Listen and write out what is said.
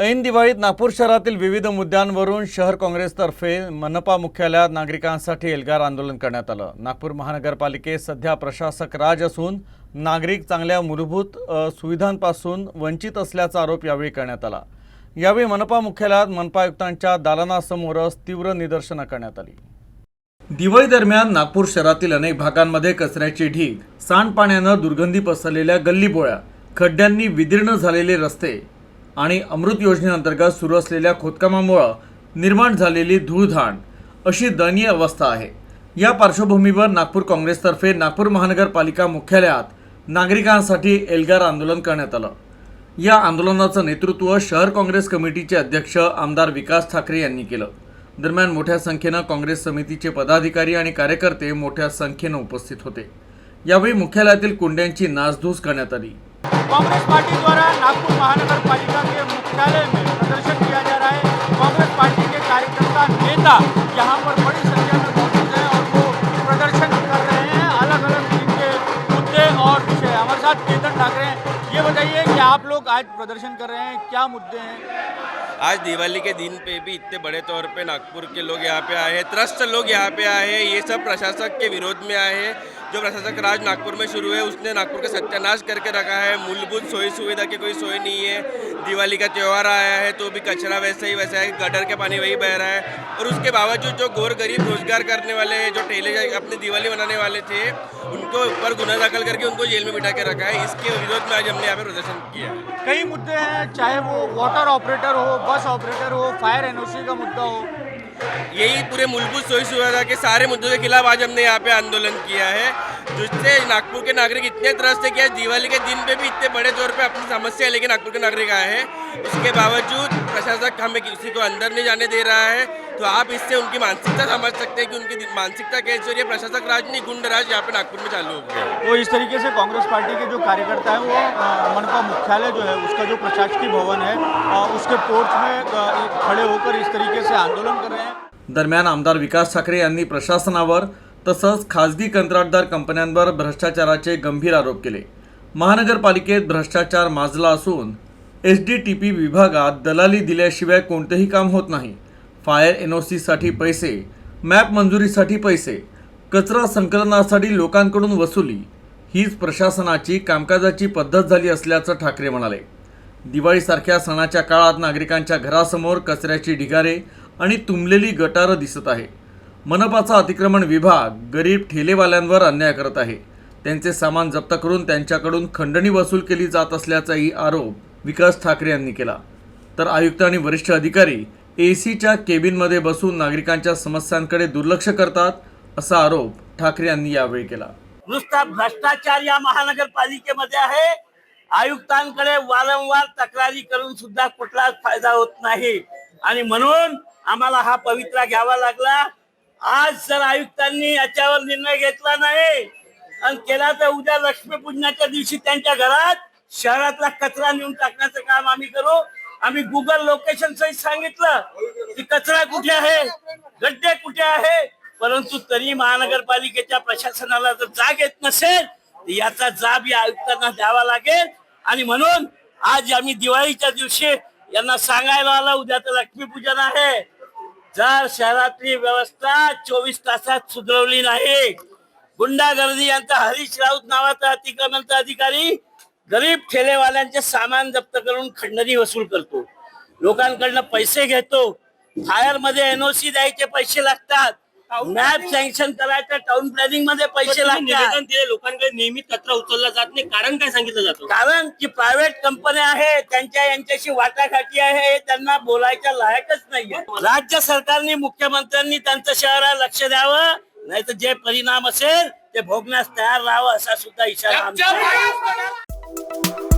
ऐन दिवाळीत नागपूर शहरातील विविध मुद्द्यांवरून शहर काँग्रेसतर्फे मनपा मुख्यालयात नागरिकांसाठी एल्गार आंदोलन करण्यात आलं. नागपूर महानगरपालिकेत सध्या प्रशासक राज असून नागरिक चांगल्या मूलभूत सुविधांपासून वंचित असल्याचा आरोप यावेळी करण्यात आला. यावेळी मनपा मुख्यालयात मनपा आयुक्तांच्या दालनासमोरच तीव्र निदर्शनं करण्यात आली. दिवाळी दरम्यान नागपूर शहरातील अनेक भागांमध्ये कचऱ्याची ढीग सांडपाण्यानं दुर्गंधी पसरलेल्या गल्लीबोळ्या खड्ड्यांनी विदीर्ण झालेले रस्ते आणि अमृत योजनेअंतर्गत सुरू असलेल्या खोदकामामुळं निर्माण झालेली धूळधाण अशी दयनीय अवस्था आहे. या पार्श्वभूमीवर नागपूर काँग्रेसतर्फे नागपूर महानगरपालिका मुख्यालयात नागरिकांसाठी एल्गार आंदोलन करण्यात आलं. या आंदोलनाचं नेतृत्व शहर काँग्रेस कमिटीचे अध्यक्ष आमदार विकास ठाकरे यांनी केलं. दरम्यान मोठ्या संख्येनं काँग्रेस समितीचे पदाधिकारी आणि कार्यकर्ते मोठ्या संख्येनं उपस्थित होते. यावेळी मुख्यालयातील कुंड्यांची नासधूस करण्यात आली. काँग्रेस पार्टी द्वारा नागपुर नेता यहाँ पर बड़ी संख्या में मौजूद हैं और वो प्रदर्शन कर रहे हैं अलग अलग इनके मुद्दे और विषय। हमारे साथ केतन ठाकरे हैं। ये बताइए कि आप लोग आज प्रदर्शन कर रहे हैं क्या मुद्दे हैं? आज दिवाली के दिन पे भी इतने बड़े तौर पे नागपुर के लोग यहाँ पे आए हैं त्रस्त लोग यहाँ पे आए हैं ये सब प्रशासक के विरोध में आए हैं। जो प्रशासक राज नागपुर में शुरू है उसने नागपुर का सत्यानाश करके रखा है। मूलभूत सोई सुविधा की कोई सोई नहीं है। दिवाली का त्यौहार आया है तो भी कचरा वैसे ही, वैसा है गटर के पानी वही बह रहा है। और उसके बावजूद जो गोर गरीब रोज़गार करने वाले, जो ठेले अपनी दिवाली मनाने वाले थे, उनको ऊपर गुना दाखिल करके उनको जेल में बिठा के रखा है। इसके विरोध में आज हमने यहाँ पे प्रदर्शन किया कई मुद्दे हैं, चाहे वो वाटर ऑपरेटर हो बस ऑपरेटर हो फायर एनओसी का मुद्दा हो। यही पूरे मूलभूत सोई सुविधा के सारे मुद्दों के खिलाफ आज हमने यहाँ पे आंदोलन किया है। जिससे नागपुर के नागरिक इतने त्रस्त है कि आज दिवाली के दिन पे भी इतने बड़े तौर पे अपनी समस्या लेके नागपुर के नागरिक आए हैं। उसके बावजूद प्रशासक हमें किसी को अंदर नहीं जाने दे रहा है। तो आप इससे उनकी मानसिकता समझ सकते हैं कि उनकी मानसिकता कैसे हो रही है। प्रशासक राज नहीं गुंड राज यहाँ पे नागपुर में चालू हो गया। तो इस तरीके से कांग्रेस पार्टी के जो कार्यकर्ता है वो मनपा मुख्यालय जो है उसका जो प्रशासकीय भवन है उसके पोर्च में खड़े होकर इस तरीके से आंदोलन कर रहे हैं। दरम्यान आमदार विकास ठाकरे यांनी प्रशासनावर तसंच खाजगी कंत्राटदार कंपन्यांवर भ्रष्टाचाराचे गंभीर आरोप केले. महानगरपालिकेत भ्रष्टाचार माजला असून एस डी टी पी विभागात दलाली दिल्याशिवाय कोणतेही काम होत नाही. फायर एन ओ सीसाठी पैसे मॅप मंजुरीसाठी पैसे कचरा संकलनासाठी लोकांकडून वसुली हीच प्रशासनाची कामकाजाची पद्धत झाली असल्याचं ठाकरे म्हणाले. दिवाळीसारख्या सणाच्या काळात नागरिकांच्या घरासमोर कचऱ्याची ढिगारे आणि तुंबलेली गटारं दिसत आहे. मनपाचा अतिक्रमण विभाग गरीब ठेलेवाल्यांवर अन्याय करत आहे. त्यांचे सामान जप्त करून त्यांच्याकडून खंडणी वसूल केली जात असल्याचाही आरोप विकास ठाकरे यांनी केला. तर आयुक्त आणि वरिष्ठ अधिकारी ए सीच्या केबिनमध्ये बसून नागरिकांच्या समस्यांकडे दुर्लक्ष करतात असा आरोप ठाकरे यांनी यावेळी केला. नुसता भ्रष्टाचार या महानगरपालिकेमध्ये आहे. आयुक्तांकडे वारंवार तक्रारी करून सुद्धा कुठलाच फायदा होत नाही. आणि म्हणून आम्हाला हा पवित्रा घ्यावा लागला. आज जर आयुक्तांनी याच्यावर निर्णय घेतला नाही. आणि केला तर उद्या लक्ष्मीपूजनाच्या दिवशी त्यांच्या घरात शहरातला कचरा नेऊन टाकण्याचं काम आम्ही करू. आम्ही गुगल लोकेशन सहित सांगितलं की कचरा कुठे आहे? गड्डे कुठे आहे? परंतु तरी महानगरपालिकेच्या प्रशासनाला जर जाग येत नसेल तर याचा जाब या आयुक्तांना द्यावा लागेल. आणि म्हणून आज आम्ही दिवाळीच्या दिवशी यांना सांगायला आलं उद्या तर लक्ष्मीपूजन आहे. जर शहरातली व्यवस्था चोवीस तासात सुधरवली नाही गुंडागर्दी यांचा हरीश राऊत नावाचा अतिक्रमणचा अधिकारी गरीब ठेलेवाल्यांचे सामान जप्त करून खंडणी वसूल करतो. लोकांकडनं पैसे घेतो. फायरमध्ये एनओसी द्यायचे पैसे लागतात. मॅप सँक्शन करायचं टाउन प्लॅनिंगमध्ये पैसे लागतात. दिले लोकांकडे नेहमी कचरा उचलला जात नाही. कारण काय सांगितलं जातं? कारण की प्रायव्हेट कंपन्या आहेत त्यांच्या यांच्याशी वाटाघाटी आहे हे त्यांना बोलायच्या लायकच नाहीये. राज्य सरकारने मुख्यमंत्र्यांनी त्यांचं शहराला लक्ष द्यावं नाही तर जे परिणाम असेल ते भोगण्यास तयार राहावं असा सुद्धा इशारा आमचा आहे.